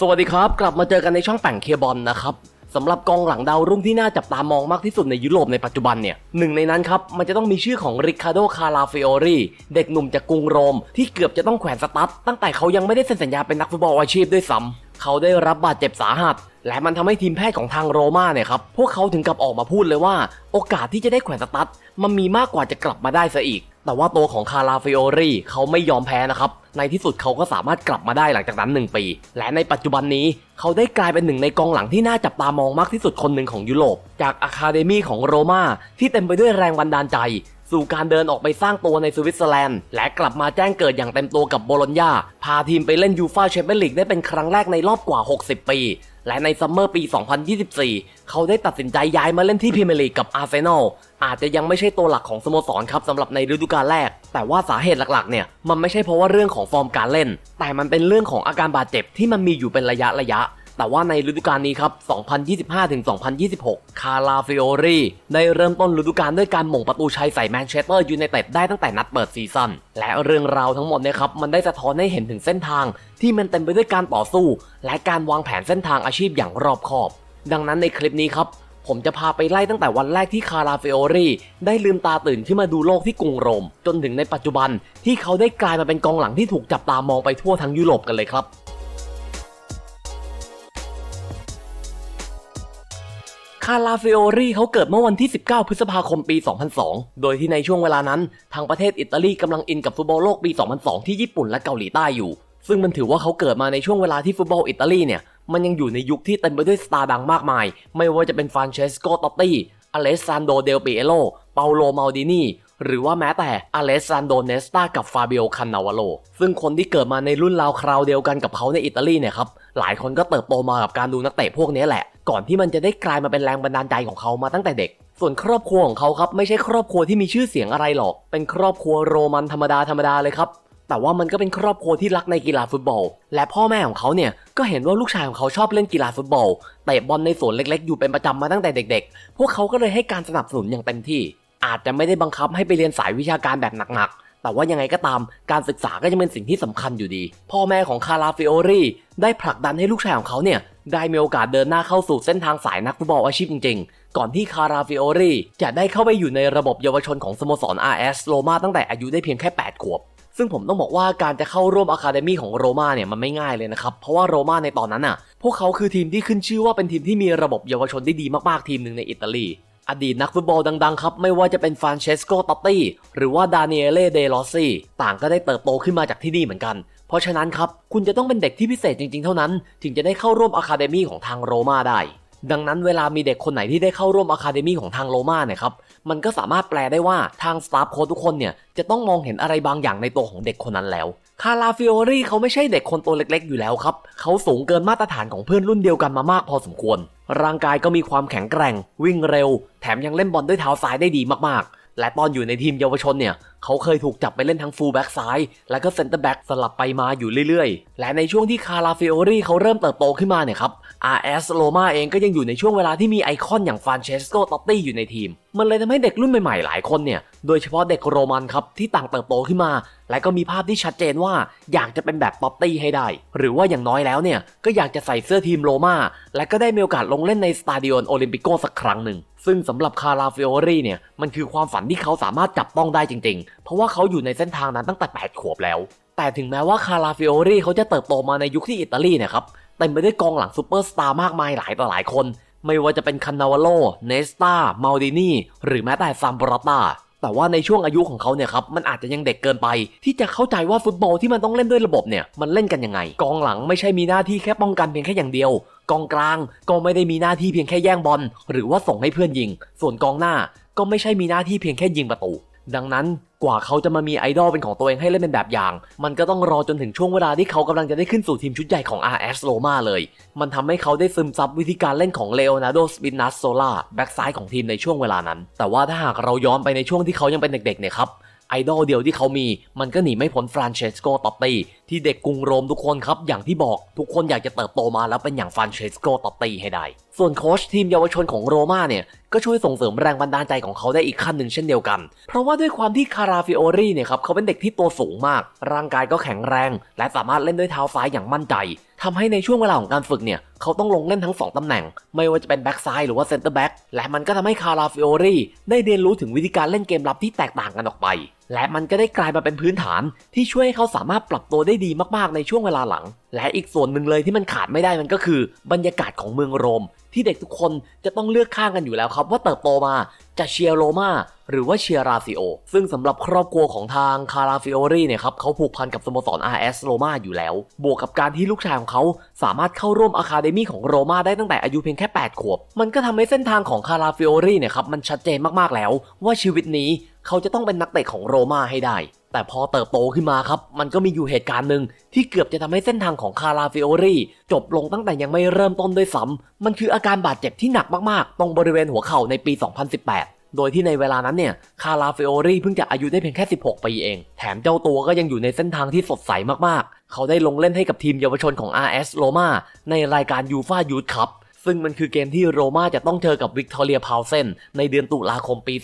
สวัสดีครับ กลับมาเจอกันในช่องแต่งเคบอลนะครับสำหรับกองหลังดาวรุ่งที่น่าจับตามองมากที่สุดในยุโรปในปัจจุบันเนี่ยหนึ่งในนั้นครับ มันจะต้องมีชื่อของริคาโดคาราฟิโอรีเด็กหนุ่มจากกรุงโรม ที่เกือบจะต้องแขวนสตั๊ดตั้งแต่เขายังไม่ได้เซ็นสัญญาเป็นนักฟุตบอลอาชีพด้วยซ้ำเขาได้รับบาดเจ็บสาหัส และมันทำให้ทีมแพทย์ของทางโรม่าเนี่ยครับพวกเขาถึงกับออกมาพูดเลยว่า โอกาสที่จะได้แขวนสตั๊ดมันมีมากกว่าจะกลับมาได้ซะอีก แต่ว่าตัวของคาราฟิโอรีเขาไม่ยอมแพ้นะครับ ในที่สุดเขาก็สามารถกลับมาได้หลังจากนั้น 1 ปี และในปัจจุบันนี้เขาได้กลายเป็นหนึ่งในกองหลังที่น่าจับตามองมากที่สุดคนหนึ่งของยุโรป จากอะคาเดมีของโรม่าที่เต็มไปด้วยแรงบันดาลใจ สู่การเดินออกไปสร้างตัวในสวิตเซอร์แลนด์ และกลับมาแจ้งเกิดอย่างเต็มตัวกับโบโลญญาพาทีมไปเล่นยูฟาแชมเปี้ยนลีกได้เป็นครั้งแรกในรอบกว่า 60 ปี และในซัมเมอร์ปี 2024 เขาได้ตัดสินใจย้ายมาเล่นที่พรีเมียร์ลีกกับอาร์เซนอลอาจจะยังไม่ใช่ตัวหลักของสโมสรครับสำหรับในฤดูกาลแรก แต่ว่าสาเหตุหลักๆเนี่ยมันไม่ใช่เพราะว่าเรื่องของฟอร์มการเล่น แต่มันเป็นเรื่องของอาการบาดเจ็บที่มันมีอยู่เป็นระยะระยะ แต่ว่าในฤดูกาลนี้ครับ 2025-2026 คาราฟิโอรีได้เริ่มต้นฤดูกาลด้วยการหม่งประตูชัยใส่แมนเชสเตอร์ยูไนเต็ดได้ตั้งแต่นัดเปิดซีซั่น และเรื่องราวทั้งหมดเนี่ยครับ มันได้สะท้อนให้เห็นถึงเส้นทาง ที่มันเต็มไปด้วยการต่อสู้ และการวางแผนเส้นทางอาชีพอย่างรอบคอบ ดังนั้นในคลิปนี้ครับผมจะพาไปไล่ตั้งแต่วันแรกที่คาราฟิโอรีได้ลืมตาตื่นขึ้นมาดูโลกที่กรุงโรม จนถึงในปัจจุบันที่เขาได้กลายมาเป็นกองหลังที่ถูกจับตามองไปทั่วทั้งยุโรปกันเลยครับาราฟิโอรีเขาเกิดเมื่อวันที่ 19 พฤษภาคมปี 2002 โดยที่ในช่วงเวลานั้น ทางประเทศอิตาลีกำลังอินกับฟุตบอลโลกปี 2002 ที่ญี่ปุ่นและเกาหลีใต้อยู่ ซึ่งมันถือว่าเขาเกิดมาในช่วงเวลาที่ฟุตบอลอิตาลีเนี่ย มันยังอยู่ในยุคที่เต็มไปด้วยสตาร์ดังมากมาย ไม่ว่าจะเป็นฟรานเชสโกตอตตี้อเลสซานโดเดลปิเอโลเปาโลมาลดินีหรือว่าแม้แต่อเลสซานโดเนสตากับฟาเบิโอคันนาวาโลซึ่งคนที่เกิดมาในรุ่นราวคราวเดียวกันกับเขาในอิตาลีเนี่ยครับหลายคนก็เติบโตมากับการดูนักเตะพวกนี้แหละ ก่อนที่มันจะได้กลายมาเป็นแรงบันดาลใจของเขามาตั้งแต่เด็ก ส่วนครอบครัวของเขาครับไม่ใช่ครอบครัวที่มีชื่อเสียงอะไรหรอก เป็นครอบครัวโรมันธรรมดาธรรมดาเลยครับแต่ว่ามันก็เป็นครอบครัวที่รักในกีฬาฟุตบอล และพ่อแม่ของเขาเนี่ยก็เห็นว่าลูกชายของเขาชอบเล่นกีฬาฟุตบอลเตะบอลในสวนเล็กๆ อยู่เป็นประจำมาตั้งแต่เด็ก ๆ พวกเขาก็เลยให้การสนับสนุนอย่างเต็มที่ อาจจะไม่ได้บังคับให้ไปเรียนสายวิชาการแบบหนักๆ แต่ว่ายังไงก็ตามการศึกษาก็จะเป็นสิ่งที่สำคัญอยู่ดี พ่อแม่ของคาราฟิโอรีได้ผลักดันให้ลูกชายของเขาเนี่ย ได้มีโอกาสเดินหน้าเข้าสู่เส้นทางสายนักฟุตบอลอาชีพจริงๆ ก่อนที่คาราฟิโอรีจะได้เข้าไปอยู่ในระบบเยาวชนของสโมสร RS โรมาตั้งแต่อายุได้เพียงแค่ 8 ขวบ ซึ่งผมต้องบอกว่าการจะเข้าร่วมอะคาเดมีของโรม่าเนี่ยมันไม่ง่ายเลยนะครับ เพราะว่าโรม่าในตอนนั้นอะ พวกเขาคือทีมที่ขึ้นชื่อว่าเป็นทีมที่มีระบบเยาวชนที่ดีมากๆทีมหนึ่งในอิตาลีอดีตนักฟุตบอลดังๆครับ ไม่ว่าจะเป็นฟรานเชสโกตอตตี้หรือว่าดานิเอเล่เดลอซี่ต่างก็ได้เติบโตขึ้นมาจากที่นี่เหมือนกัน เพราะฉะนั้นครับ คุณจะต้องเป็นเด็กที่พิเศษจริงๆ เท่านั้น ถึงจะได้เข้าร่วมอะคาเดมีของทางโรม่าได้ ดังนั้นเวลามีเด็กคนไหนที่ได้เข้าร่วมอะคาเดมีของทางโรม่าเนี่ยครับ มันก็สามารถแปลได้ว่าทางสตาฟโค้ชทุกคนเนี่ยจะต้องมองเห็นอะไรบางอย่างในตัวของเด็กคนนั้นแล้ว คาราฟิโอรี่เขาไม่ใช่เด็กคนตัวเล็กๆ อยู่แล้วครับ เขาสูงเกินมาตรฐานของเพื่อนรุ่นเดียวกันมามากพอสมควร ร่างกายก็มีความแข็งแกร่ง วิ่งเร็ว แถมยังเล่นบอลด้วยเท้าซ้ายได้ดีมากๆและตอนอยู่ในทีมเยาวชนเนี่ย เขาเคยถูกจับไปเล่นทั้งฟูลแบ็กซ้าย และก็เซนเตอร์แบ็กสลับไปมาอยู่เรื่อยๆ และในช่วงที่คาราฟิโอรีเขาเริ่มเติบโตขึ้นมาเนี่ยครับ RS โ o มาเองก็ยังอยู่ในช่วงเวลาที่มีไอคอนอย่างฟานเชสโกตอตตี้อยู่ในทีม มันเลยทำให้เด็กรุ่นใหม่ๆหลายคนเนี่ย โดยเฉพาะเด็กโรมันครับ ที่ต่างเติบโตขึ้นมา และก็มีภาพที่ชัดเจนว่าอยากจะเป็นแบบตอตตี้ให้ได้ หรือว่าอย่างน้อยแล้วเนี่ยก็อยากจะใส่เสื้อทีมโรมาและก็ได้มีโอกาสลงเล่นในสตาดิโอนโอลิมปิโกสักครั้งหนึ่งซึ่งสำหรับคาราฟิโอรีเนี่ยมันคือความฝันที่เขาสามารถจับต้องได้จริงเพราะว่าเขาอยู่ในเส้นทางนั้นตั้งแต่ 8 ขวบแล้ว แต่ถึงแม้ว่าคาราฟิโอรีเขาจะเติบโตมาในยุคที่อิตาลีเนี่ยครับเต็มไปด้วยกองหลังซูเปอร์สตาร์มากมายหลายต่อหลายคน ไม่ว่าจะเป็นคันนาวาโลเนสตามาลดินีหรือแม้แต่ซัมบรอตตาแต่ว่าในช่วงอายุของเขาเนี่ยครับมันอาจจะยังเด็กเกินไป ที่จะเข้าใจว่าฟุตบอลที่มันต้องเล่นด้วยระบบเนี่ยมันเล่นกันยังไง กองหลังไม่ใช่มีหน้าที่แค่ป้องกันเพียงแค่อย่างเดียว กองกลางก็ไม่ได้มีหน้าที่เพียงแค่แย่งบอลหรือว่าส่งให้เพื่อนยิง ส่วนกองหน้าก็ไม่ใช่มีหน้าที่เพียงแค่ยิงประตู ดังนั้นกว่าเขาจะมามีไอดอลเป็นของตัวเองให้เล่นเป็นแบบอย่าง มันก็ต้องรอจนถึงช่วงเวลาที่เขากำลังจะได้ขึ้นสู่ทีมชุดใหญ่ของ RS Roma เลย มันทำให้เขาได้ซึมซับวิธีการเล่นของเลโอนาร์โดสปินัสโซล่าแบ็กซ้ายของทีมในช่วงเวลานั้น แต่ว่าถ้าหากเราย้อนไปในช่วงที่เขายังเป็นเด็กๆเนี่ยครับไอดอลเดียวที่เขามีมันก็หนีไม่พ้นฟรานเชสโกตอตตี้ ที่เด็กกรุงโรมทุกคนครับ อย่างที่บอกทุกคนอยากจะเติบโตมาแล้วเป็นอย่างฟานเชสโกตอตตีให้ได้ ส่วนโค้ชทีมเยาวชนของโรม่าเนี่ย ก็ช่วยส่งเสริมแรงบันดาลใจของเขาได้อีกขั้นหนึ่งเช่นเดียวกัน เพราะว่าด้วยความที่คาราฟิโอรีเนี่ยครับเขาเป็นเด็กที่ตัวสูงมาก ร่างกายก็แข็งแรง และสามารถเล่นด้วยเท้าซ้ายอย่างมั่นใจทำให้ในช่วงเวลาของการฝึกเนี่ยเขาต้องลงเล่นทั้งสองตำแหน่ง ไม่ว่าจะเป็นแบ็กซ้ายหรือว่าเซนเตอร์แบ็กและมันก็ทำให้คาราฟิโอรีได้เรียนรู้ถึงวิธีการเล่นเกมรับที่แตกต่างกันออกไป และมันก็ได้กลายมาเป็นพื้นฐานที่ช่วยให้เขาสามารถปรับตัวได้ดีมากๆในช่วงเวลาหลัง และอีกส่วนหนึ่งเลยที่มันขาดไม่ได้มันก็คือบรรยากาศของเมืองโรม ที่เด็กทุกคนจะต้องเลือกข้างกันอยู่แล้วครับ ว่าเติบโตมาจะเชียร์โรมา หรือว่าเชียราซิโอ ซึ่งสำหรับครอบครัวของทางคาราฟิโอรีเนี่ยครับเขาผูกพันกับสโมสร RS โรมาอยู่แล้ว บวกกับการที่ลูกชายของเขาสามารถเข้าร่วมอะคาเดมี่ของโรมาได้ตั้งแต่อายุเพียงแค่ 8 ขวบ มันก็ทำให้เส้นทางของคาราฟิโอรีเนี่ยครับมันชัดเจนมากๆแล้ว ว่าชีวิตนี้เขาจะต้องเป็นนักเตะของโรมาให้ได้ แต่พอเติบโตขึ้นมาครับ มันก็มีอยู่เหตุการณ์หนึ่งที่เกือบจะทำให้เส้นทางของคาราฟิโอรีจบลงตั้งแต่ยังไม่เริ่มต้นด้วยซ้ำมันคืออาการบาดเจ็บที่หนักมากๆ ตรงบริเวณหัวเข่าในปี 2018 โดยที่ในเวลานั้นเนี่ย คาราฟิโอรีเพิ่งจะอายุได้เพียงแค่ 16 ปีเอง แถมเจ้าตัวก็ยังอยู่ในเส้นทางที่สดใสมากๆ เขาได้ลงเล่นให้กับทีมเยาวชนของ RS โรมาในรายการยูฟายูทคัพซึ่งมันคือเกมที่โรม่าจะต้องเจอกับวิกตอเรียพาวเซนในเดือนตุลาคมปี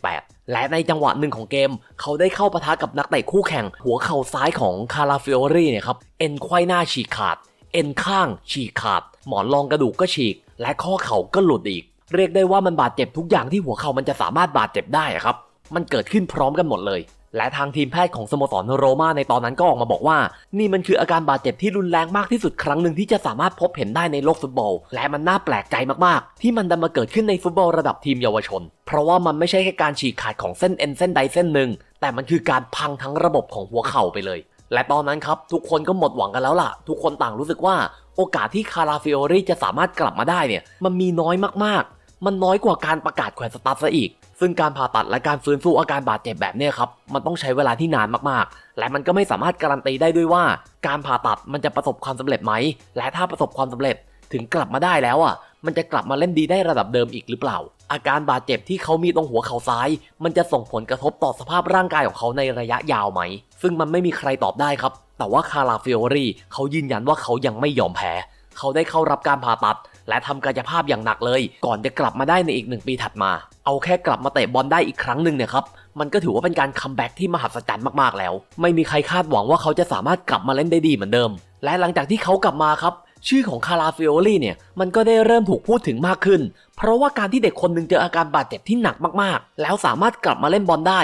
2018 และในจังหวะหนึ่งของเกม เขาได้เข้าปะทะกับนักเตะคู่แข่ง หัวเข่าซ้ายของคาราฟิโอรีเนี่ยครับ เอ็นไขว้หน้าฉีกขาด เอ็นข้างฉีกขาด หมอนรองกระดูกก็ฉีก และข้อเข่าก็หลุดอีก เรียกได้ว่ามันบาดเจ็บทุกอย่างที่หัวเข่ามันจะสามารถบาดเจ็บได้ครับ มันเกิดขึ้นพร้อมกันหมดเลย และทางทีมแพทย์ของสโมสรโรมาในตอนนั้นก็ออกมาบอกว่า นี่มันคืออาการบาดเจ็บที่รุนแรงมากที่สุดครั้งหนึ่งที่จะสามารถพบเห็นได้ในโลกฟุตบอล และมันน่าแปลกใจมากๆ ที่มันดันมาเกิดขึ้นในฟุตบอลระดับทีมเยาวชน เพราะว่ามันไม่ใช่แค่การฉีกขาดของเส้นเอ็นเส้นใดเส้นหนึ่ง แต่มันคือการพังทั้งระบบของหัวเข่าไปเลยและตอนนั้นครับ ทุกคนก็หมดหวังกันแล้วล่ะ ทุกคนต่างรู้สึกว่า โอกาสที่คาราฟิโอรีจะสามารถกลับมาได้เนี่ยมันมีน้อยมากๆ มันน้อยกว่าการประกาศแขวนสตาร์ซะอีก ซึ่งการผ่าตัดและการฟื้นฟูอาการบาดเจ็บแบบนี้ครับ มันต้องใช้เวลาที่นานมากๆ และมันก็ไม่สามารถการันตีได้ด้วยว่า การผ่าตัดมันจะประสบความสำเร็จไหม และถ้าประสบความสำเร็จถึงกลับมาได้แล้วอะ มันจะกลับมาเล่นดีได้ระดับเดิมอีกหรือเปล่า อาการบาดเจ็บที่เขามีตรงหัวเข่าซ้าย มันจะส่งผลกระทบต่อสภาพร่างกายของเขาในระยะยาวไหม ซึ่งมันไม่มีใครตอบได้ครับ แต่ว่าคาราฟิโอรีเขายืนยันว่าเขายังไม่ยอมแพ้ เขาได้เข้ารับการผ่าตัด และทำกายภาพอย่างหนักเลย ก่อนจะกลับมาได้ในอีกหนึ่งปีถัดมา เอาแค่กลับมาเตะบอลได้อีกครั้งหนึ่งเนี่ยครับมันก็ถือว่าเป็นการคัมแบ็กที่มหัศจรรย์มากๆแล้ว ไม่มีใครคาดหวังว่าเขาจะสามารถกลับมาเล่นได้ดีเหมือนเดิม และหลังจากที่เขากลับมาครับ ชื่อของคาราฟิโอลี่เนี่ยมันก็ได้เริ่มถูกพูดถึงมากขึ้น เพราะว่าการที่เด็กคนหนึ่งเจออาการบาดเจ็บที่หนักมากๆ แล้วสามารถกลับมาเล่นบอลได้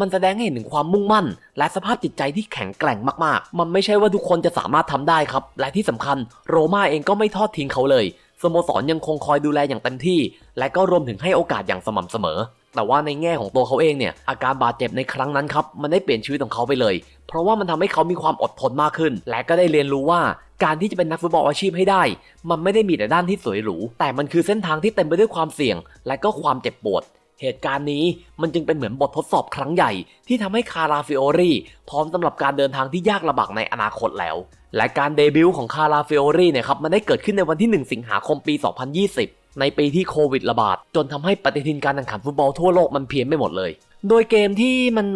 มันแสดงให้เห็นถึงความมุ่งมั่น และสภาพจิตใจที่แข็งแกร่งมากๆ มันไม่ใช่ว่าทุกคนจะสามารถทำได้ครับ และที่สำคัญโรม่าเองก็ไม่ทอดทิ้งเขาเลยสโมสรยังคงคอยดูแลอย่างเต็มที่ และก็รวมถึงให้โอกาสอย่างสม่ำเสมอ แต่ว่าในแง่ของตัวเขาเองเนี่ยอาการบาดเจ็บในครั้งนั้นครับมันได้เปลี่ยนชีวิตของเขาไปเลย เพราะว่ามันทำให้เขามีความอดทนมากขึ้น และก็ได้เรียนรู้ว่าการที่จะเป็นนักฟุตบอลอาชีพให้ได้ มันไม่ได้มีแต่ด้านที่สวยหรู แต่มันคือเส้นทางที่เต็มไปด้วยความเสี่ยง และก็ความเจ็บปวด เหตุการณ์นี้มันจึงเป็นเหมือนบททดสอบครั้งใหญ่ ที่ทำให้คาราฟิโอรีพร้อมสำหรับการเดินทางที่ยากลำบากในอนาคตแล้ว และการเดบิวต์ของคาราฟิโอรีเนี่ยครับมันได้เกิดขึ้นในวันที่ 1 สิงหาคมปี 2020 ในปีที่โควิดระบาด จนทำให้ปฏิทินการแข่งขันฟุตบอลทั่วโลกมันเพี้ยนไปหมดเลย โดยเกมที่มัน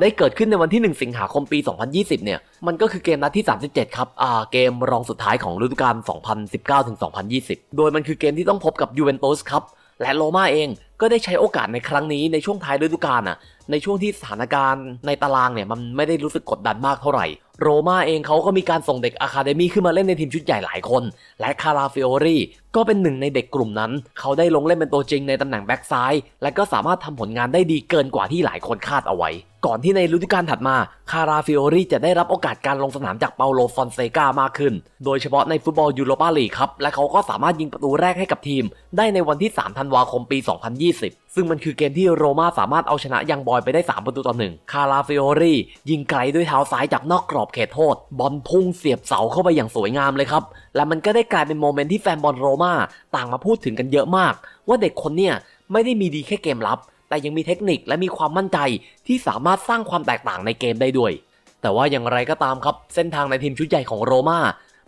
ได้เกิดขึ้นในวันที่ 1 สิงหาคมปี 2020 เนี่ย มันก็คือเกมนัดที่ 37 ครับเกมรองสุดท้ายของฤดูกาล 2019-2020 โดยมันคือเกมที่ต้องพบกับยูเวนตุสครับ และโรม่าเองก็ได้ใช้โอกาสในครั้งนี้ในช่วงท้ายฤดูกาลน่ะ ในช่วงที่สถานการณ์ในตารางเนี่ยมันไม่ได้รู้สึกกดดันมากเท่าไหร่ โรม่าเองเขาก็มีการส่งเด็กอะคาเดมี่ขึ้นมาเล่นในทีมชุดใหญ่หลายคน และคาราฟิโอรีก็เป็นหนึ่งในเด็กกลุ่มนั้น เขาได้ลงเล่นเป็นตัวจริงในตำแหน่งแบ็กซ้าย และก็สามารถทำผลงานได้ดีเกินกว่าที่หลายคนคาดเอาไว้ ก่อนที่ในฤดูกาลถัดมา คาราฟิโอรีจะได้รับโอกาสการลงสนามจากเปาโลฟอนเซกามากขึ้น โดยเฉพาะในฟุตบอลยูโรปาลีกครับ และเขาก็สามารถยิงประตูแรกให้กับทีม ได้ในวันที่ 3 ธันวาคมปี 2020 ซึ่งมันคือเกมที่โรม่าสามารถเอาชนะยังบอยไปได้ 3 ประตูต่อหนึ่งคาราฟิโอรียิงไกลด้วยเท้าซ้ายจากนอกกรอบเขตโทษ บอลพุ่งเสียบเสาเข้าไปอย่างสวยงามเลยครับ และมันก็ได้กลายเป็นโมเมนต์ที่แฟนบอลโรม่าต่างมาพูดถึงกันเยอะมาก ว่าเด็กคนเนี่ยไม่ได้มีดีแค่เกมรับ แต่ยังมีเทคนิคและมีความมั่นใจที่สามารถสร้างความแตกต่างในเกมได้ด้วย แต่ว่าอย่างไรก็ตามครับ เส้นทางในทีมชุดใหญ่ของโรม่า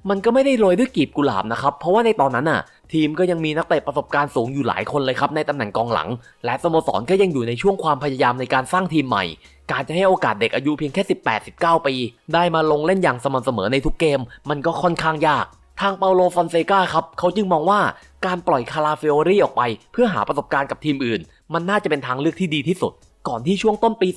มันก็ไม่ได้โรยด้วยกีบกุหลาบนะครับ เพราะว่าในตอนนั้นน่ะ ทีมก็ยังมีนักเตะประสบการณ์สูงอยู่หลายคนเลยครับในตำแหน่งกองหลัง และสโมสรก็ยังอยู่ในช่วงความพยายามในการสร้างทีมใหม่ การจะให้โอกาสเด็กอายุเพียงแค่ 18-19 ปี ได้มาลงเล่นอย่างสม่ำเสมอในทุกเกม มันก็ค่อนข้างยากทางเปาโลฟอนเซกาครับ เขาจึงมองว่าการปล่อยคาราเฟโอรี่ออกไป เพื่อหาประสบการณ์กับทีมอื่น มันน่าจะเป็นทางเลือกที่ดีที่สุด ก่อนที่ช่วงต้นปี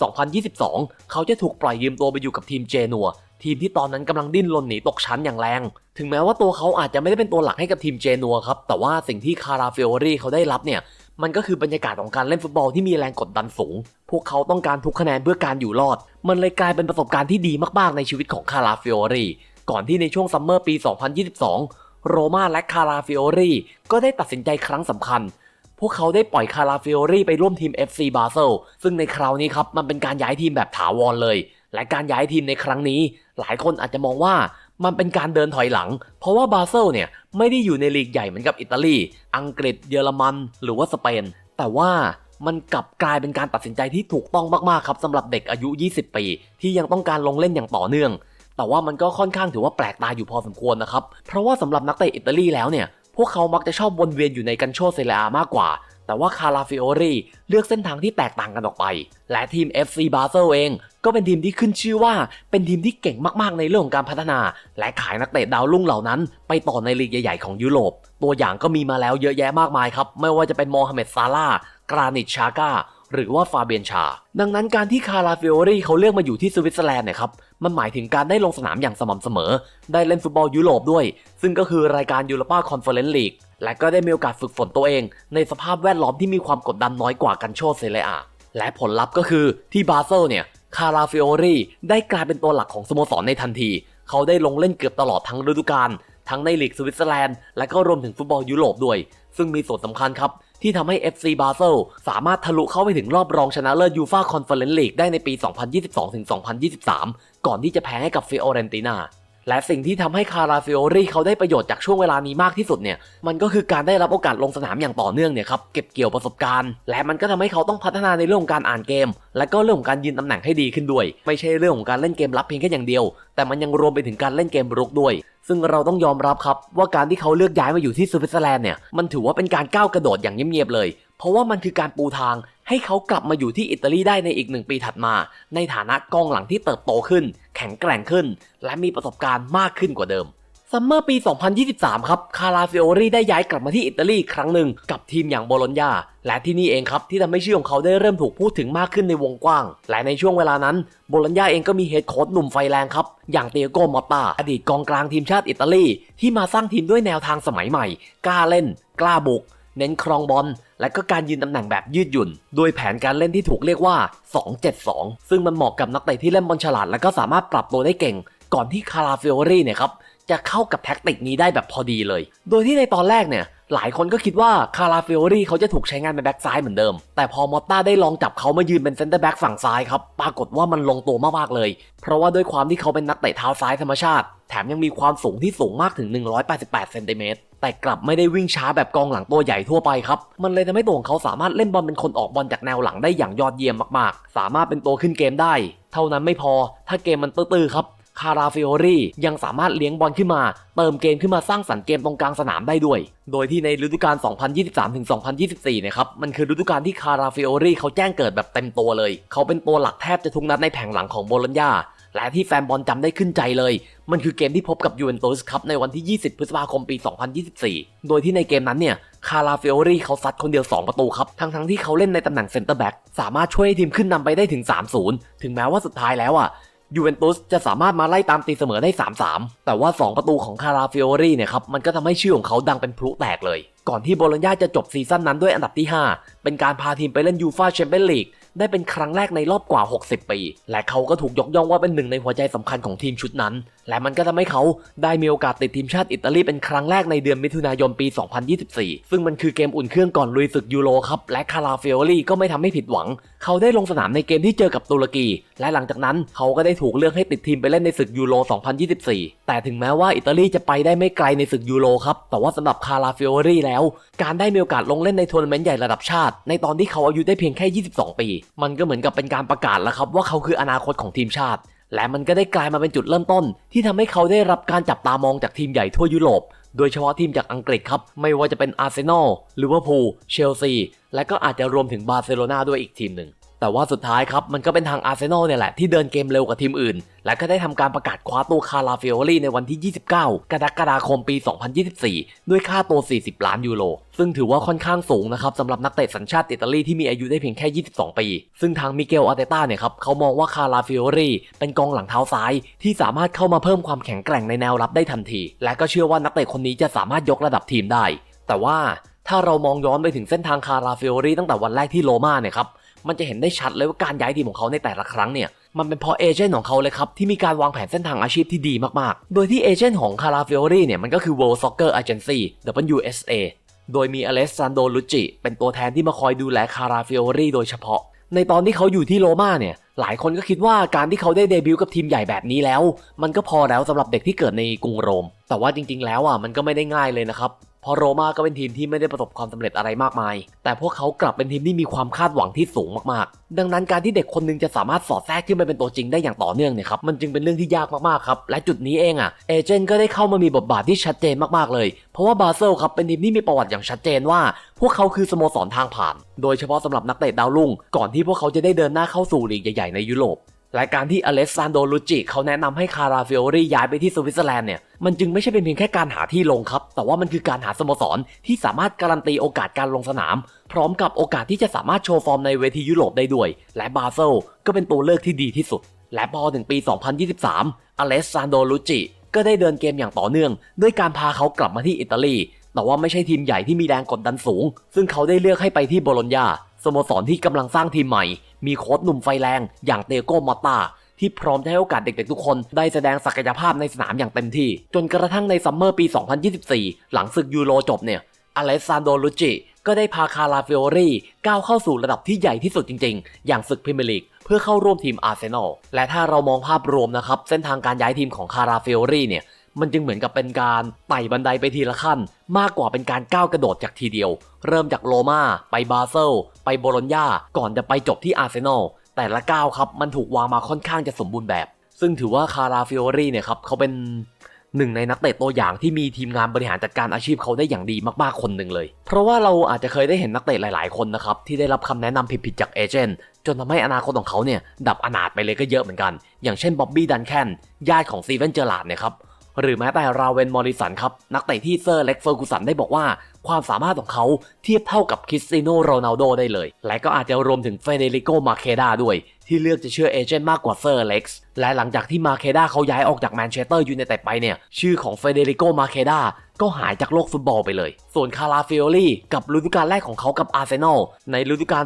2022 เขาจะถูกปล่อยยืมตัวไปอยู่กับทีมเจนัว ทีมที่ตอนนั้นกำลังดิ้นรนหนีตกชั้นอย่างแรง ถึงแม้ว่าตัวเขาอาจจะไม่ได้เป็นตัวหลักให้กับทีมเจนัวครับ แต่ว่าสิ่งที่คาราเฟโอรี่เขาได้รับเนี่ย มันก็คือบรรยากาศของการเล่นฟุตบอลที่มีแรงกดดันสูง พวกเขาต้องการทุกคะแนนเพื่อการอยู่รอด มันเลยกลายเป็นประสบการณ์ที่ดีมากๆในชีวิตของคาราเฟโอรี่ ก่อนที่ในช่วงซัมเมอร์ปี 2022 โรม่าและคาราฟิโอรีก็ได้ตัดสินใจครั้งสำคัญพวกเขาได้ปล่อยคาราฟิโอรีไปร่วมทีม FC บาเซลซึ่งในคราวนี้ครับ มันเป็นการย้ายทีมแบบถาวรเลย และการย้ายทีมในครั้งนี้ หลายคนอาจจะมองว่ามันเป็นการเดินถอยหลัง เพราะว่าบาเซลเนี่ยไม่ได้อยู่ในลีกใหญ่เหมือนกับอิตาลี อังกฤษ เยอรมัน หรือว่าสเปน แต่ว่ามันกลับกลายเป็นการตัดสินใจที่ถูกต้องมากๆครับสำหรับเด็กอายุ 20 ปี ที่ยังต้องการลงเล่นอย่างต่อเนื่อง แต่ว่ามันก็ค่อนข้างถือว่าแปลกตาอยู่พอสมควรนะครับ เพราะว่าสำหรับนักเตะอิตาลีแล้วเนี่ย พวกเขามักจะชอบวนเวียนอยู่ในกันโชเซเลอามากกว่า แต่ว่าคาราฟิโอรีเลือกเส้นทางที่แตกต่างกันออกไป และทีม FC บาเซลเอง ก็เป็นทีมที่ขึ้นชื่อว่าเป็นทีมที่เก่งมาก ๆ ในเรื่องของการพัฒนา และขายนักเตะดาวรุ่งเหล่านั้น ไปต่อในลีกใหญ่ ๆ ของยุโรป ตัวอย่างก็มีมาแล้วเยอะแยะมากมายครับ ไม่ว่าจะเป็นโมฮัมเหม็ดซาลาห์กรานิตชาก้าหรือว่าฟาเบียนชา ดังนั้นการที่คาราฟิโอรีเขาเลือกมาอยู่ที่สวิตเซอร์แลนด์เนี่ยครับมันหมายถึงการได้ลงสนามอย่างสม่ำเสมอ ได้เล่นฟุตบอลยุโรปด้วย ซึ่งก็คือรายการยูโรปาคอนเฟอเรนซ์ลีก และก็ได้มีโอกาสฝึกฝนตัวเอง ในสภาพแวดล้อมที่มีความกดดันน้อยกว่ากันโชเซเลอา และผลลัพธ์ก็คือที่บาเซลเนี่ย คาราฟิโอรีได้กลายเป็นตัวหลักของสโมสรในทันที เขาได้ลงเล่นเกือบตลอดทั้งฤดูกาล ทั้งในลีกสวิตเซอร์แลนด์ และก็รวมถึงฟุตบอลยุโรปด้วย ซึ่งมีส่วนสำคัญครับที่ทำให้ FC บาเซลสามารถทะลุเข้าไปถึงรอบรองชนะเลิศยูฟาคอนเฟอเรนซ์ลีกได้ในปี 2022-2023 ก่อนที่จะแพ้ให้กับฟิโอเรนตินาและสิ่งที่ทำให้คาราฟิโอรีเขาได้ประโยชน์จากช่วงเวลานี้มากที่สุดเนี่ย มันก็คือการได้รับโอกาสลงสนามอย่างต่อเนื่องเนี่ยครับ เก็บเกี่ยวประสบการณ์ และมันก็ทำให้เขาต้องพัฒนาในเรื่องของการอ่านเกม และก็เรื่องของการยืนตำแหน่งให้ดีขึ้นด้วย ไม่ใช่เรื่องของการเล่นเกมรับเพียงแค่อย่างเดียว แต่มันยังรวมไปถึงการเล่นเกมรุกด้วย ซึ่งเราต้องยอมรับครับว่าการที่เขาเลือกย้ายมาอยู่ที่สวิตเซอร์แลนด์เนี่ย มันถือว่าเป็นการก้าวกระโดดอย่างเงียบๆเลย เพราะว่ามันคือการปูทาง ให้เขากลับมาอยู่ที่อิตาลีได้ในอีกหนึ่งปีถัดมา ในฐานะกองหลังที่เติบโตขึ้น แข็งแกร่งขึ้น และมีประสบการณ์มากขึ้นกว่าเดิมซัมเมอร์ปี 2023 ครับ คาราฟิโอรีได้ย้ายกลับมาที่อิตาลีครั้งหนึ่งกับทีมอย่างโบโลญญา และที่นี่เองครับ ที่ทำให้ชื่อของเขาได้เริ่มถูกพูดถึงมากขึ้นในวงกว้าง และในช่วงเวลานั้น โบโลญญาเองก็มีเฮดโค้ชหนุ่มไฟแรงครับ อย่างเตียโกมอตตา อดีตกองกลางทีมชาติอิตาลี ที่มาสร้างทีมด้วยแนวทางสมัยใหม่ กล้าเล่น กล้าบุก เน้นครองบอล และก็การยืนตำแหน่งแบบยืดหยุ่น โดยแผนการเล่นที่ถูกเรียกว่า 2-7-2 ซึ่งมันเหมาะกับนักเตะที่เล่นบอลฉลาด และก็สามารถปรับตัวได้เก่ง ก่อนที่คาราฟิโอรีเนี่ยครับจะเข้ากับแท็กติกนี้ได้แบบพอดีเลย โดยที่ในตอนแรกเนี่ย หลายคนก็คิดว่าคาราฟิโอรี่เขาจะถูกใช้งานเป็นแบ็กซ้ายเหมือนเดิม แต่พอมอตตาได้ลองจับเขามายืนเป็นเซนเตอร์แบ็กฝั่งซ้ายครับ ปรากฏว่ามันลงตัวมากๆเลย เพราะว่าด้วยความที่เขาเป็นนักเตะเท้าซ้ายธรรมชาติ แถมยังมีความสูงที่สูงมากถึง 188เซนติเมตรแต่กลับไม่ได้วิ่งช้าแบบกองหลังตัวใหญ่ทั่วไปครับ มันเลยทำให้ตัวของเขาสามารถเล่นบอลเป็นคนออกบอลจากแนวหลังได้อย่างยอดเยี่ยมมากๆ สามารถเป็นตัวขึ้นเกมได้ เท่านั้นไม่พอ ถ้าเกมมันตื้อๆครับ คาราฟิโอรียังสามารถเลี้ยงบอลขึ้นมา เติมเกมขึ้นมาสร้างสรรค์เกมตรงกลางสนามได้ด้วย โดยที่ในฤดูกาล 2023-2024 นะครับ มันคือฤดูกาลที่คาราฟิโอรีเขาแจ้งเกิดแบบเต็มตัวเลย เขาเป็นตัวหลักแทบจะทุกนัดในแผงหลังของโบโลญญาและที่แฟนบอลจำได้ขึ้นใจเลย มันคือเกมที่พบกับยูเวนตุสครับในวันที่ 20 พฤษภาคมปี 2024 โดยที่ในเกมนั้นเนี่ยคาราฟิโอรีเขาซัดคนเดียว 2 ประตูครับ ทั้งทั้งๆที่เขาเล่นในตำแหน่งเซนเตอร์แบ็กสามารถช่วยให้ทีมขึ้นนำไปได้ถึง 3-0 ถึงแม้ว่าสุดท้ายแล้วอะ ยูเวนตุสจะสามารถมาไล่ตามตีเสมอได้ 3-3 แต่ว่า 2 ประตูของคาราฟิโอรีเนี่ยครับมันก็ทำให้ชื่อของเขาดังเป็นพลุแตกเลย ก่อนที่โบโลญญาจะจบซีซั่นนั้นด้วยอันดับที่ 5 เป็นการพาทีมไปเล่นยูฟาแชมเปี้ยนลีกได้เป็นครั้งแรกในรอบกว่า 60 ปี และเขาก็ถูกยกย่องว่าเป็นหนึ่งในหัวใจสำคัญของทีมชุดนั้นและมันก็ทำให้เขาได้มีโอกาสติดทีมชาติอิตาลีเป็นครั้งแรกในเดือนมิถุนายนปี 2024 ซึ่งมันคือเกมอุ่นเครื่องก่อนลุยศึกยูโรครับ และคาราเฟโอลีก็ไม่ทำให้ผิดหวัง เขาได้ลงสนามในเกมที่เจอกับตุรกี และหลังจากนั้นเขาก็ได้ถูกเลือกให้ติดทีมไปเล่นในศึกยูโร 2024 แต่ถึงแม้ว่าอิตาลีจะไปได้ไม่ไกลในศึกยูโรครับ แต่ว่าสำหรับคาราเฟโอรี่แล้ว การได้มีโอกาสลงเล่นในทัวร์นาเมนต์ใหญ่ระดับชาติ ในตอนที่เขาอายุได้เพียงแค่ 22 ปี มันก็เหมือนกับเป็นการประกาศแล้วครับว่าเขาคืออนาคตของทีมชาติ และมันก็ได้กลายมาเป็นจุดเริ่มต้น ที่ทำให้เขาได้รับการจับตามองจากทีมใหญ่ทั่วยุโรป โดยเฉพาะทีมจากอังกฤษครับ ไม่ว่าจะเป็นอาร์เซนอลลิเวอร์พูลเชลซี และก็อาจจะรวมถึงบาร์เซโลนาด้วยอีกทีมหนึ่ง แต่ว่าสุดท้ายครับ มันก็เป็นทางอาร์เซนอลเนี่ยแหละ ที่เดินเกมเร็วกว่าทีมอื่น และก็ได้ทำการประกาศคว้าตัวคาราฟิโอลีในวันที่ 29 กรกฎาคมปี 2024 ด้วยค่าตัว 40 ล้านยูโรซึ่งถือว่าค่อนข้างสูงนะครับสำหรับนักเตะสัญชาติอิตาลีที่มีอายุได้เพียงแค่ 22 ปี ซึ่งทางมิเกลอารเตต้าเนี่ยครับเขามองว่าคาราฟิโอลีเป็นกองหลังเท้าซ้าย ที่สามารถเข้ามาเพิ่มความแข็งแกร่งในแนวรับได้ทันที และก็เชื่อว่านักเตะคนนี้จะสามารถยกระดับทีมได้ แต่ว่าถ้าเรามองย้อนไปถึงเส้นทางคาราฟิโอลีตั้งแต่วันแรกที่โรม่าเนี่ยครับ มันจะเห็นได้ชัดเลยว่าการย้ายทีมของเขาในแต่ละครั้งเนี่ยมันเป็นเพราะเอเจนต์ของเขาเลยครับ ที่มีการวางแผนเส้นทางอาชีพที่ดีมากๆ โดยที่เอเจนต์ของคาราฟิโอรีเนี่ยมันก็คือ World Soccer Agency WSA โดยมีอเลสซานโดลุจิเป็นตัวแทนที่มาคอยดูแลคาราฟิโอรีโดยเฉพาะ ในตอนที่เขาอยู่ที่โรม่าเนี่ยหลายคนก็คิดว่าการที่เขาได้เดบิวต์กับทีมใหญ่แบบนี้แล้ว มันก็พอแล้วสำหรับเด็กที่เกิดในกรุงโรม แต่ว่าจริงๆแล้วอะมันก็ไม่ได้ง่ายเลยนะครับ เพราะโรม่าก็เป็นทีมที่ไม่ได้ประสบความสำเร็จอะไรมากมาย แต่พวกเขากลับเป็นทีมที่มีความคาดหวังที่สูงมากๆ ดังนั้นการที่เด็กคนหนึงจะสามารถสอดแทรกขึ้นไปเป็นตัวจริงได้อย่างต่อเนื่องเนี่ยครับมันจึงเป็นเรื่องที่ยากมากๆครับและจุดนี้เองอะเอเจนต์ก็ได้เข้ามามีบทบาทที่ชัดเจนมากๆเลย เพราะว่าบาเซลครับเป็นทีมที่มีประวัติอย่างชัดเจนว่า พวกเขาคือสโมสรทางผ่าน โดยเฉพาะสำหรับนักเตะดาวรุ่งก่อนที่พวกเขาจะได้เดินหน้าเข้าสู่ลีกใหญ่ๆในยุโรปและการที่อเลสซานโดลุจิเขาแนะนำให้คาราฟิโอรีย้ายไปที่สวิตเซอร์แลนด์เนี่ย มันจึงไม่ใช่เป็นเพียงแค่การหาที่ลงครับ แต่ว่ามันคือการหาสโมสรที่สามารถการันตีโอกาสการลงสนาม พร้อมกับโอกาสที่จะสามารถโชว์ฟอร์มในเวทียุโรปได้ด้วย และบาเซลก็เป็นตัวเลือกที่ดีที่สุด และพอถึงปี 2023 อเลสซานโดลุจิก็ได้เดินเกมอย่างต่อเนื่อง ด้วยการพาเขากลับมาที่อิตาลี แต่ว่าไม่ใช่ทีมใหญ่ที่มีแรงกดดันสูง ซึ่งเขาได้เลือกให้ไปที่โบโลญญาสโมสรที่กำลังสร้างทีมใหม่ มีโค้ชหนุ่มไฟแรง อย่างเตโกมอตตา ที่พร้อมจะให้โอกาสเด็กๆทุกคนได้แสดงศักยภาพในสนามอย่างเต็มที่ จนกระทั่งในซัมเมอร์ปี 2024 หลังศึกยูโรจบเนี่ยอเลสซานโดลุจิก็ได้พาคาราฟิโอรีก้าวเข้าสู่ระดับที่ใหญ่ที่สุดจริงๆ อย่างศึกพรีเมียร์ลีกเพื่อเข้าร่วมทีมอาร์เซนอลและถ้าเรามองภาพรวมนะครับ เส้นทางการย้ายทีมของคาราฟิโอรีเนี่ยมันจึงเหมือนกับเป็นการไต่บันไดไปทีละขั้น มากกว่าเป็นการก้าวกระโดดจากทีเดียว เริ่มจากโรมาไปบาเซลไปโบโลญญาก่อนจะไปจบที่อาร์เซนอล แต่ละก้าวครับมันถูกวางมาค่อนข้างจะสมบูรณ์แบบ ซึ่งถือว่าคาราฟิโอรีเนี่ยครับเขาเป็นหนึ่งในนักเตะตัวอย่างที่มีทีมงานบริหารจัดการอาชีพเขาได้อย่างดีมากๆคนหนึ่งเลย เพราะว่าเราอาจจะเคยได้เห็นนักเตะหลายๆคนนะครับที่ได้รับคำแนะนำผิดๆจากเอเจนต์จนทำให้อนาคตของเขาเนี่ยดับอนาถไปเลยก็เยอะเหมือนกัน อย่างเช่นบ๊อบบี้ดันแคนญาติของซีเวนเจอร์ลาดเนี่ยครับหรือแม้แต่ราเวนมอริสันครับนักเตะที่เซอร์เล็กเฟอร์กูสันได้บอกว่า ความสามารถของเขาเทียบเท่ากับคริสติโนโรนัลโดได้เลย และก็อาจจะรวมถึงเฟเดริโกมาเคดาด้วย ที่เลือกจะเชื่อเอเจนต์มากกว่าเซอร์เล็กซ์และหลังจากที่มาเคดาเขาย้ายออกจากแมนเชสเตอร์ยูไนเต็ดไปเนี่ยชื่อของเฟเดริโกมาเคดาก็หายจากโลกฟุตบอลไปเลย ส่วนคาราฟิโอลีกับฤดูกาลแรกของเขากับอาร์เซนอลในฤดูกาล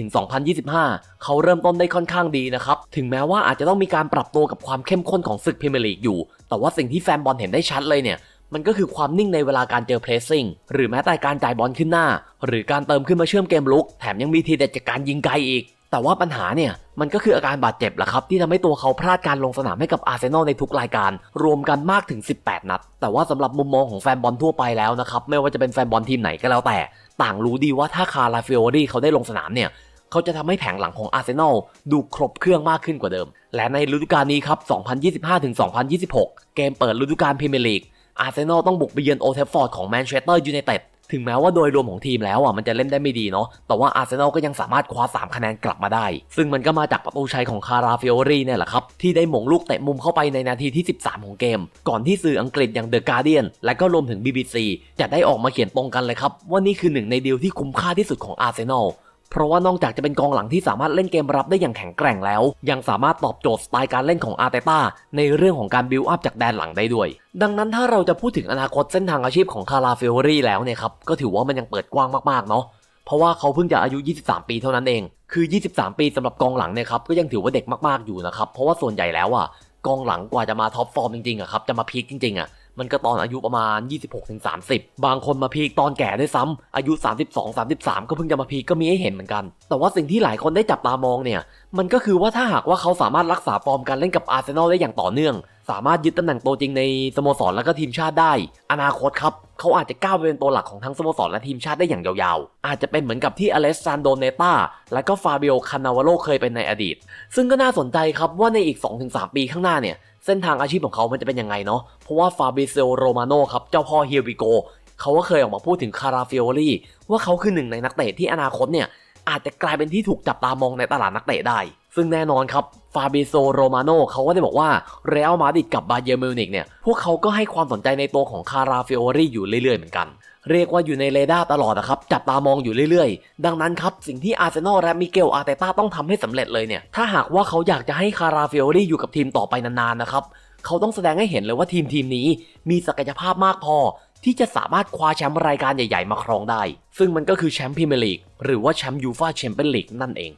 2024-2025 เขาเริ่มต้นได้ค่อนข้างดีนะครับ ถึงแม้ว่าอาจจะต้องมีการปรับตัวกับความเข้มข้นของศึกพรีเมียร์ลีกอยู่ แต่ว่าสิ่งที่แฟนบอลเห็นได้ชัดเลยเนี่ย มันก็คือความนิ่งในเวลาการเจอเพรสซิ่งหรือแม้แต่การจ่ายบอลขึ้นหน้า หรือการเติมขึ้นมาเชื่อมเกมลุก แถมยังมีทีเด็ดจากการยิงไกลอีก แต่ว่าปัญหาเนี่ยมันก็คืออาการบาดเจ็บแหละครับ ที่ทำให้ตัวเขาพลาดการลงสนามให้กับอาร์เซนอลในทุกรายการ รวมกันมากถึง 18 นัด แต่ว่าสำหรับมุมมองของแฟนบอลทั่วไปแล้วนะครับไม่ว่าจะเป็นแฟนบอลทีมไหนก็แล้วแต่ ต่างรู้ดีว่าถ้าคาราฟิโอรีเขาได้ลงสนามเนี่ยเขาจะทำให้แผงหลังของอาร์เซนอลดูครบเครื่องมากขึ้นกว่าเดิม และในฤดูกาลนี้ครับ 2025-2026 เกมเปิดฤดูกาลพรีเมียร์ลีก อาร์เซนอลต้องบุกไปเยือนโอเทฟฟอร์ดของแมนเชสเตอร์ยูไนเต็ดถึงแม้ว่าโดยรวมของทีมแล้วอะมันจะเล่นได้ไม่ดีเนาะ แต่ว่าอาร์เซนอลก็ยังสามารถคว้า 3 คะแนนกลับมาได้ ซึ่งมันก็มาจากประตูชัยของคาราฟิโอรีเนี่ยแหละครับ ที่ได้หม่งลูกเตะมุมเข้าไปในนาทีที่ 13 ของเกม ก่อนที่สื่ออังกฤษอย่างเดอะการ์เดียนและก็รวมถึง BBC จะได้ออกมาเขียนตรงกันเลยครับ ว่านี่คือหนึ่งในดีลที่คุ้มค่าที่สุดของอาร์เซนอล เพราะว่านอกจากจะเป็นกองหลังที่สามารถเล่นเกมรับได้อย่างแข็งแกร่งแล้ว ยังสามารถตอบโจทย์สไตล์การเล่นของอาร์เตต้าในเรื่องของการบิวอัพจากแดนหลังได้ด้วย ดังนั้นถ้าเราจะพูดถึงอนาคตเส้นทางอาชีพของคาราเฟิโอรี่แล้วเนี่ยครับก็ถือว่ามันยังเปิดกว้างมากๆเนาะเพราะว่าเขาเพิ่งจะอายุ 23 ปีเท่านั้นเอง คือ 23 ปีสำหรับกองหลังเนี่ยครับก็ยังถือว่าเด็กมากๆอยู่นะครับเพราะว่าส่วนใหญ่แล้วอะกองหลังกว่าจะมาท็อปฟอร์มจริงๆอะครับจะมาพีคจริงๆอะ มันก็ตอนอายุประมาณ 26-30 บางคนมาพีคตอนแก่ด้วยซ้ำอายุ 32-33 ก็เพิ่งจะมาพีคก็มีให้เห็นเหมือนกัน แต่ว่าสิ่งที่หลายคนได้จับตามองเนี่ย มันก็คือว่าถ้าหากว่าเขาสามารถรักษาฟอร์มการเล่นกับอาร์เซนอลได้อย่างต่อเนื่อง สามารถยึดตำแหน่งตัวจริงในสโมสรและก็ทีมชาติได้ อนาคตครับเขาอาจจะก้าวไปเป็นตัวหลักของทั้งสโมสรและทีมชาติได้อย่างยาวๆ อาจจะเป็นเหมือนกับที่อเลสซานโดเนต้าและก็ฟาเบิโอคานาวาโลเคยเป็นในอดีต ซึ่งก็น่าสนใจครับว่าในอีก 2-3 ปีข้างหน้าเนี่ย เส้นทางอาชีพของเขามันจะเป็นยังไงเนาะ เพราะว่าฟาบิเซโอโรมาโนครับ เจ้าพ่อเฮียวิโกเขาก็เคยออกมาพูดถึงคาราฟิโอลี่ว่าเขาคือหนึ่งในนักเตะที่อนาคตเนี่ยอาจจะกลายเป็นที่ถูกจับตามองในตลาดนักเตะได้ ซึ่งแน่นอนครับฟาบิโซโรมาโนเขาก็ได้บอกว่าเรอัลมาดริดกับบาเยอร์มิวนิกเนี่ย พวกเขาก็ให้ความสนใจในตัวของคาราฟิโอลีอยู่เรื่อยๆเหมือนกัน เรียกว่าอยู่ในเรดาร์ตลอดนะครับ จับตามองอยู่เรื่อยๆ ดังนั้นครับ สิ่งที่อาร์เซนอลและมิเกลอาร์เตต้าต้องทำให้สำเร็จเลยเนี่ย ถ้าหากว่าเขาอยากจะให้คาราฟิโอลีอยู่กับทีมต่อไปนานๆนะครับเขาต้องแสดงให้เห็นเลยว่าทีมทีมนี้มีศักยภาพมากพอที่จะสามารถคว้าแชมป์รายการใหญ่ ๆ มาครองได้ ซึ่งมันก็คือแชมป์พรีเมียร์ลีกหรือว่าแชมป์ยูฟ่าแชมเปี้ยนลีกนั่นเอง